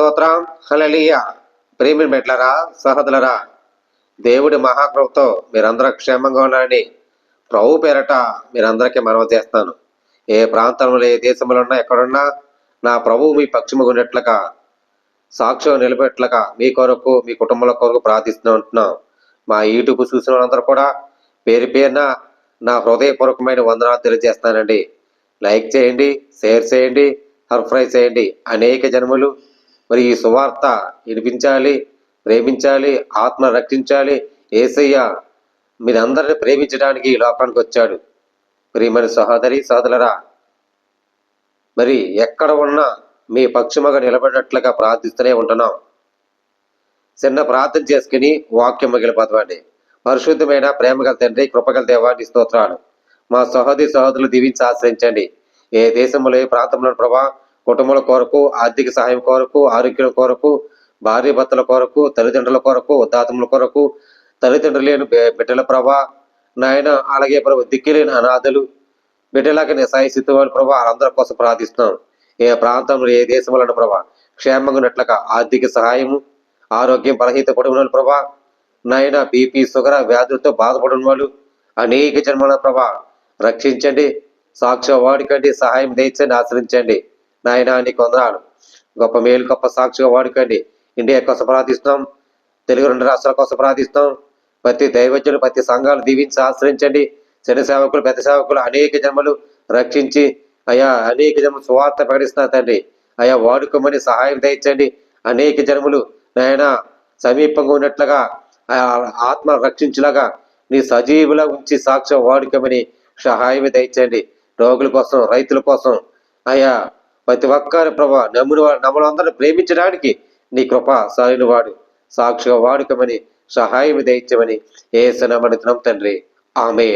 స్తోత్రం. హలలియ ప్రేమి మెట్లరా సహదులరా దేవుడి మహాకృపతో మీరందరూ క్షేమంగా ఉన్నారని ప్రభు పేరట మీరందరికీ మనవి చేస్తాను. ఏ ప్రాంతంలో ఏ దేశంలో ఉన్నా ఎక్కడున్నా నా ప్రభువు మీ పక్షముగా ఉన్నట్లుగా సాక్ష్యం నిలబెట్లగా మీ కొరకు మీ కుటుంబాల కొరకు ప్రార్థిస్తూ ఉంటున్నాం. మా యూట్యూబ్ చూసిన వాళ్ళందరూ కూడా పేరు పేరున నా హృదయపూర్వకమైన వందనాలు తెలియజేస్తానండి. లైక్ చేయండి షేర్ చేయండి సర్ఫ్రైజ్ చేయండి. అనేక జన్మలు మరి ఈ సువార్త వినిపించాలి ప్రేమించాలి ఆత్మ రక్షించాలి. ఏసయ్య మీరందరిని ప్రేమించడానికి ఈ లోకానికి వచ్చాడు. ప్రియమైన సహోదరి సహోదరులరా మరి ఎక్కడ ఉన్నా మీ పక్షముగా నిలబడినట్లుగా ప్రార్థిస్తూనే ఉంటున్నాం. చిన్న ప్రార్థన చేసుకుని వాక్యం మిగిలిపోతామండి. పరిశుద్ధమైన ప్రేమగల తండ్రి కృపగల దేవాన్ని స్తోత్రాలు. మా సహోదరి సహోదరులు దీవించి ఆశ్రయించండి. ఏ దేశంలో ఏ ప్రాంతంలో ప్రభా కుటుంబాల కొరకు ఆర్థిక సహాయం కొరకు ఆరోగ్యం కొరకు భార్య భర్తల కొరకు తల్లిదండ్రుల కొరకు ఉద్దాతముల కొరకు తల్లిదండ్రులు లేని బిడ్డల ప్రభా నాయన అలాగే ప్రభు దిక్కులేని అనాథలు బిడ్డలాగా నీ సిద్ధమైన స్థితివాళ్ళు ప్రభా వాళ్ళందరి కోసం ప్రార్థిస్తున్నాం ఏ ప్రాంతంలో ఏ దేశంలో ప్రభా క్షేమంగా ఉన్నట్లుగా ఆర్థిక సహాయము ఆరోగ్యం బలహీత పడిన ప్రభా నాయన బీపీ షుగర్ వ్యాధులతో బాధపడిన వాళ్ళు అనేక జన్మల ప్రభా రక్షించండి సాక్ష్య వాడుకండి సహాయం దయచండి ఆశ్రయించండి. నాయన నీకు వందనాలు. గొప్ప మేలు గొప్ప సాక్షిగా వాడుకోండి. ఇండియా కోసం ప్రార్థిస్తాం తెలుగు రెండు రాష్ట్రాల కోసం ప్రార్థిస్తాం ప్రతి దైవజ్ఞులు ప్రతి సంఘాలు దీవించి ఆశ్రయించండి. చిన్న సేవకులు పెద్ద సేవకులు అనేక జన్మలు రక్షించి అయా అనేక జన్మలు సువార్త ప్రకటిస్తున్నారు తండ్రి. అయా వాడుకోమని సహాయం దయచండి అనేక జన్మలు నాయన సమీపంగా ఉన్నట్లుగా ఆ ఆత్మ రక్షించులాగా నీ సజీవులా ఉంచి సాక్ష్యం వాడుకోమని సహాయం దయచండి రోగుల కోసం రైతుల కోసం అయా ప్రతి ఒక్కరి ప్రభా నమ్మిన వాడు నమ్మని అందరిని ప్రేమించడానికి నీ కృప సాలిన వాడు. సాక్షిగా వాడుకమని సహాయం దయచమని ఏసనమడుతున్నాం తండ్రి. ఆమె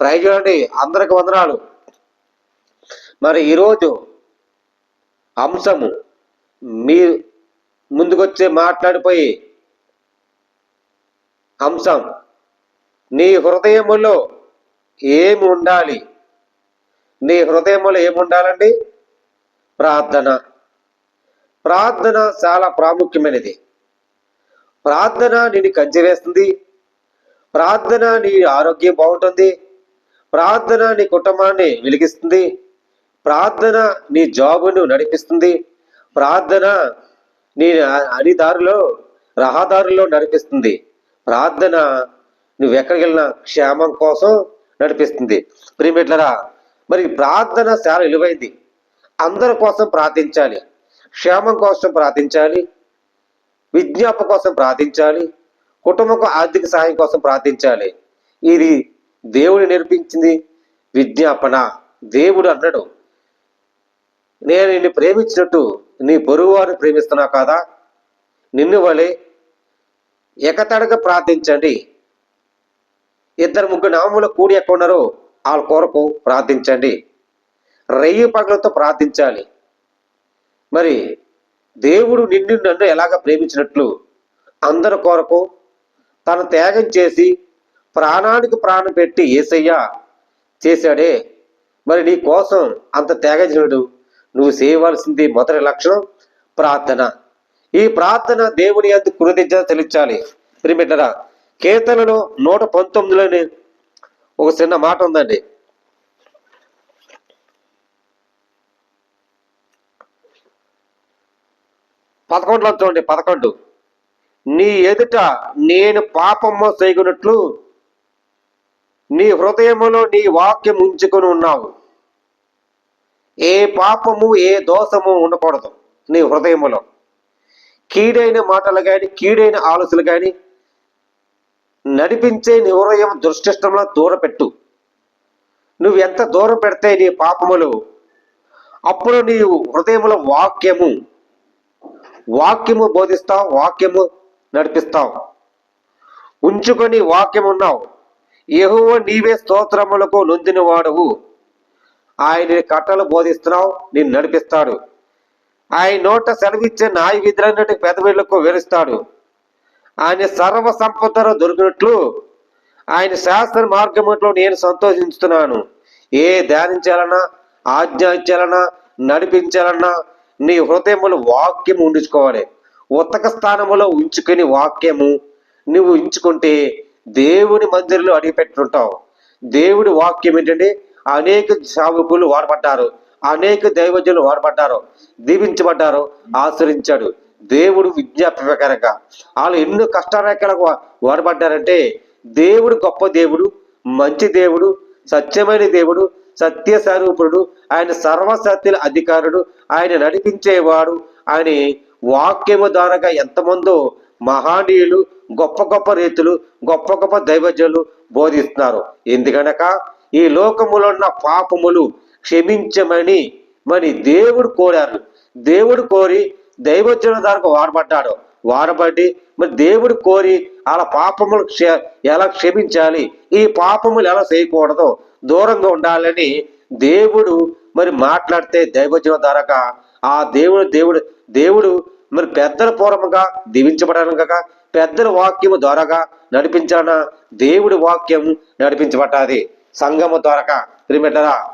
ప్రయోజనండి అందరికి వందనాలు. మరి ఈరోజు అంశము మీ ముందుకొచ్చే మాట్లాడిపోయి అంశం. నీ హృదయములో ఏమి ఉండాలి? నీ హృదయంలో ఏముండాలండి? ప్రార్థన. ప్రార్థన చాలా ప్రాముఖ్యమైనది. ప్రార్థన నిన్ను కంచివేస్తుంది ప్రార్థన నీ ఆరోగ్యం బాగుంటుంది. ప్రార్థన నీ కుటుంబాన్ని వెలిగిస్తుంది. ప్రార్థన నీ జాబును నడిపిస్తుంది. ప్రార్థన నీ అని దారిలో రహదారుల్లో నడిపిస్తుంది. ప్రార్థన నువ్వు ఎక్కడికి క్షేమం కోసం నడిపిస్తుంది. ప్రియమిట్లరా మరి ప్రార్థన చాలా విలువైంది. అందరి కోసం ప్రార్థించాలి. క్షేమం కోసం ప్రార్థించాలి. విజ్ఞాప కోసం ప్రార్థించాలి. కుటుంబకు ఆర్థిక సహాయం కోసం ప్రార్థించాలి. ఇది దేవుడు నేర్పించింది విజ్ఞాపన. దేవుడు అన్నాడు నేను నిన్ను ప్రేమించినట్టు నీ పొరుగువారిని ప్రేమిస్తున్నా కాదా? నిన్ను వలె ఎకతడగా ప్రార్థించండి. ఇద్దరు ముగ్గురు నామములు కూడి ఎక్కడున్నారో వాళ్ళ కొరకు ప్రార్థించండి. రెయ్యి పగలతో ప్రార్థించాలి. మరి దేవుడు నిన్ను నన్ను ఎలాగ ప్రేమించినట్లు అందరి కొరకు తను త్యాగం చేసి ప్రాణానికి ప్రాణం పెట్టి ఏసయ్య చేశాడే. మరి నీ కోసం అంత త్యాగం చేయడు నువ్వు చేయవలసింది మొదటి లక్షణం ప్రార్థన. ఈ ప్రార్థన దేవుని అందు కృతజ్ఞత తెలుచాలి ప్రిమిటరా కీర్తనలో నూట పంతొమ్మిదిలోని ఒక చిన్న మాట ఉందండి. పదకొండులో చూడండి పదకొండు. నీ ఎదుట నేను పాపము చేయకున్నట్లు నీ హృదయములో నీ వాక్యం ఉంచుకొని ఉన్నావు. ఏ పాపము ఏ దోషము ఉండకూడదు నీ హృదయములో. కీడైన మాటలు కానీ కీడైన ఆలోచనలు కానీ నడిపించే నివరయం హృదయం దూరపెట్టు. పెట్టు నువ్వు ఎంత దూరం పెడితే నీ పాపములు అప్పుడు నీ హృదయముల వాక్యము వాక్యము బోధిస్తావు వాక్యము నడిపిస్తావు. ఉంచుకొని వాక్యం ఉన్నావు. యెహోవా నీవే స్తోత్రములకు నొందిన వాడువు ఆయన కట్టలు బోధిస్తున్నావు నేను నడిపిస్తాడు. ఆయన నోట సెలవిచ్చే నాయ విధులన్నిటి పెదవిళ్ళకు వెలుస్తాడు ఆయన సర్వ సంపదలో దొరికినట్లు ఆయన శాస్త్ర మార్గంలో నేను సంతోషిస్తున్నాను ఏ ధ్యానించాలన్నా ఆజ్ఞాయించాలన్నా నడిపించాలన్నా నీ హృదయములు వాక్యం ఉండించుకోవాలి. ఉతక స్థానములో ఉంచుకుని వాక్యము నువ్వు ఉంచుకుంటే దేవుని మందిరంలో అడిగిపెట్టుంటావు. దేవుడి వాక్యం ఏంటంటే అనేక సావుకులు వాడబడ్డారు. అనేక దైవజనులు వాడబడ్డారు. దీవించబడ్డారు. ఆశ్రయించాడు. దేవుడు విజ్ఞాపన ప్రకారంగా వాళ్ళు ఎన్నో కష్టారేఖలకు వాడబడ్డారంటే దేవుడు గొప్ప దేవుడు మంచి దేవుడు సత్యమైన దేవుడు సత్య స్వరూపుడు ఆయన సర్వసత్యుల అధికారుడు ఆయన నడిపించేవాడు ఆయన వాక్యము ద్వారా ఎంతమందో మహానీయులు గొప్ప గొప్ప రీతులు గొప్ప గొప్ప దైవజనులు బోధిస్తున్నారు. ఎందుకనక ఈ లోకములో ఉన్న పాపములు క్షమించమని మరి దేవుడు కోరారు. దేవుడు కోరి దైవజనుల ద్వారా వాడబడ్డాడు. వాడబడి మరి దేవుడు కోరి అలా పాపములు క్ష- ఎలా క్షమించాలి? ఈ పాపములు ఎలా చేయకూడదు? దూరంగా ఉండాలని దేవుడు మరి మాట్లాడితే దైవజనుల ద్వారాగా ఆ దేవుడు దేవుడు దేవుడు మరి పెద్దల పూర్వముగా దీవించబడనగా పెద్దల వాక్యము ద్వారాగా నడిపించాన దేవుడి వాక్యం నడిపించబడ్డాది సంఘము ద్వారాగా. క్రిమిటరా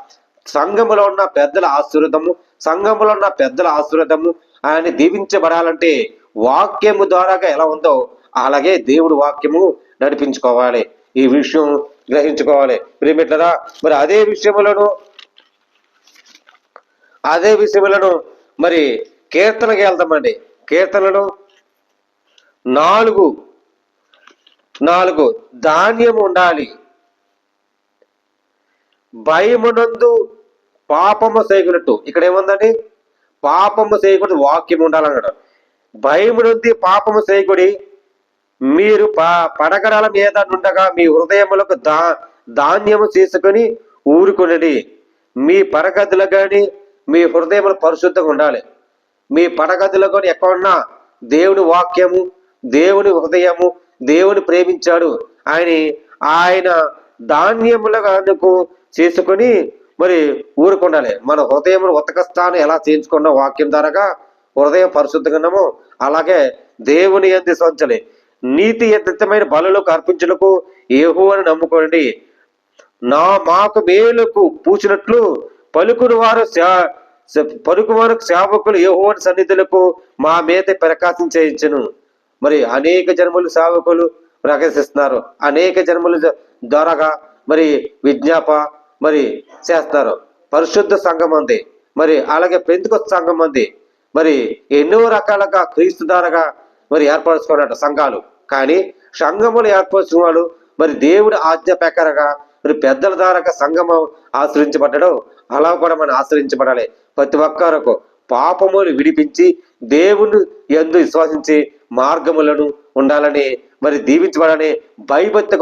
సంఘములో ఉన్న పెద్దల ఆశీర్వదము సంఘములో ఉన్న పెద్దల ఆశీర్వదము ఆయన దీవించబడాలంటే వాక్యము ద్వారాగా ఎలా ఉందో అలాగే దేవుడు వాక్యము నడిపించుకోవాలి. ఈ విషయం గ్రహించుకోవాలి. ప్రేమిట్లరా మరి అదే విషయములను అదే విషయములను మరి కీర్తనకి వెళ్తామండి కీర్తనలు నాలుగు నాలుగు ధాన్యం ఉండాలి. భయమునందు పాపము చేయకున్నట్టు ఇక్కడ ఏముందండి పాపము చేయకూడదు వాక్యం ఉండాలన్నాడు. భయమునంది పాపము చేయకుడి మీరు ప పడగడల మీద నుండగా మీ హృదయములకు దా ధాన్యము చేసుకొని ఊరుకునడి. మీ పరగతులు కానీ మీ హృదయములు పరిశుద్ధంగా ఉండాలి. మీ పడగదులు కానీ ఎక్కడున్నా దేవుని వాక్యము దేవుని హృదయము దేవుని ప్రేమించాడు. ఆయన ఆయన ధాన్యములకు చేసుకొని మరి ఊరుకుండాలి మన హృదయమును ఉతకస్థానం ఎలా చేయించుకున్న వాక్యం ద్వారాగా హృదయం పరిశుద్ధంగాము అలాగే దేవుని ఎందు సంచలి. నీతి ఎద్దమైన బలులకు అర్పించులకు ఏహోవని నమ్ముకోండి. నా మాకు మేలుకు పూచినట్లు పలుకుని వారు శా- పలుకు వారు సేవకులు యెహోవాని సన్నిధులకు మా మీద ప్రకాశం చేయించను. మరి అనేక జన్మలు సేవకులు ప్రకాశిస్తున్నారు అనేక జన్మలు ద్వారాగా మరి విజ్ఞాప మరి చేస్తారు పరిశుద్ధ సంఘం ఉంది మరి అలాగే పెంతుకొత్త సంఘం ఉంది మరి ఎన్నో రకాలుగా క్రీస్తు ద్వారాగా మరి ఏర్పరచుకున్నట్టు సంఘాలు. కానీ సంఘములు ఏర్పరచిన వాళ్ళు మరి దేవుడి ఆజ్ఞ ప్రకారంగా మరి పెద్దల ద్వారా సంఘము ఆశ్రయించబడ్డడం అలా కూడా మనం ఆశ్రయించబడాలి. ప్రతి ఒక్కరకు పాపములు విడిపించి దేవుని ఎందు విశ్వసించి మార్గములను ఉండాలని మరి దీవించబడాలని భయభక్తి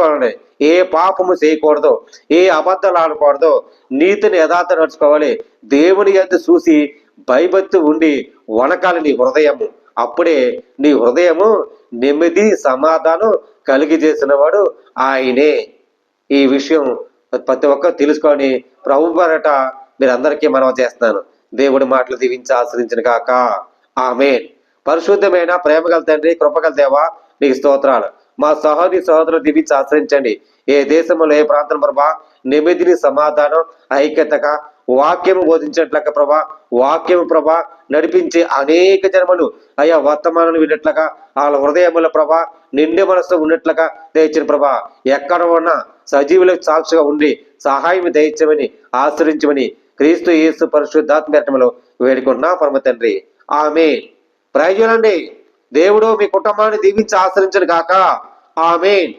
ఏ పాపము చేయకూడదు ఏ అబద్ధాలు ఆడకూడదు నీతిని యథార్థ నడుచుకోవాలి. దేవుని ఎంత చూసి భయభక్తి ఉండి వనకాలి నీ హృదయము. అప్పుడే నీ హృదయము నెమ్మది సమాధానం కలిగి చేసిన వాడు ఆయనే. ఈ విషయం ప్రతి ఒక్కరు తెలుసుకొని ప్రభు పరట మీరందరికీ మనం చేస్తున్నాను. దేవుడి మాటలు దీవించి ఆశ్రయించిన కాక ఆమె పరిశుద్ధమైన ప్రేమగల తండ్రి కృపగల దేవా నీకు స్తోత్రాలు. మా సహోదరి సహోదరు దీవించి ఆశ్రయించండి. ఏ దేశంలో ఏ ప్రాంతం ప్రభా నెమ్మదిని సమాధానం ఐక్యతగా వాక్యం బోధించినట్లుగా ప్రభా వాక్యము ప్రభా నడిపించే అనేక జన్మలు అయ్యా వర్తమానాలు విన్నట్లుగా వాళ్ళ హృదయముల ప్రభా నిండి మనసు ఉన్నట్లుగా దయచిన ప్రభా. ఎక్కడ ఉన్నా సజీవులకు సాక్షిగా ఉండి సహాయం దయచమని ఆశ్రయించమని క్రీస్తు యేసు పరిశుద్ధాత్మలో వేడుకుంటున్నా పరమ తండ్రి. ఆమె ప్రయోజనండి దేవుడు మీ కుటుంబాన్ని దీవించి ఆశ్రయించను కాక ఆమెన్.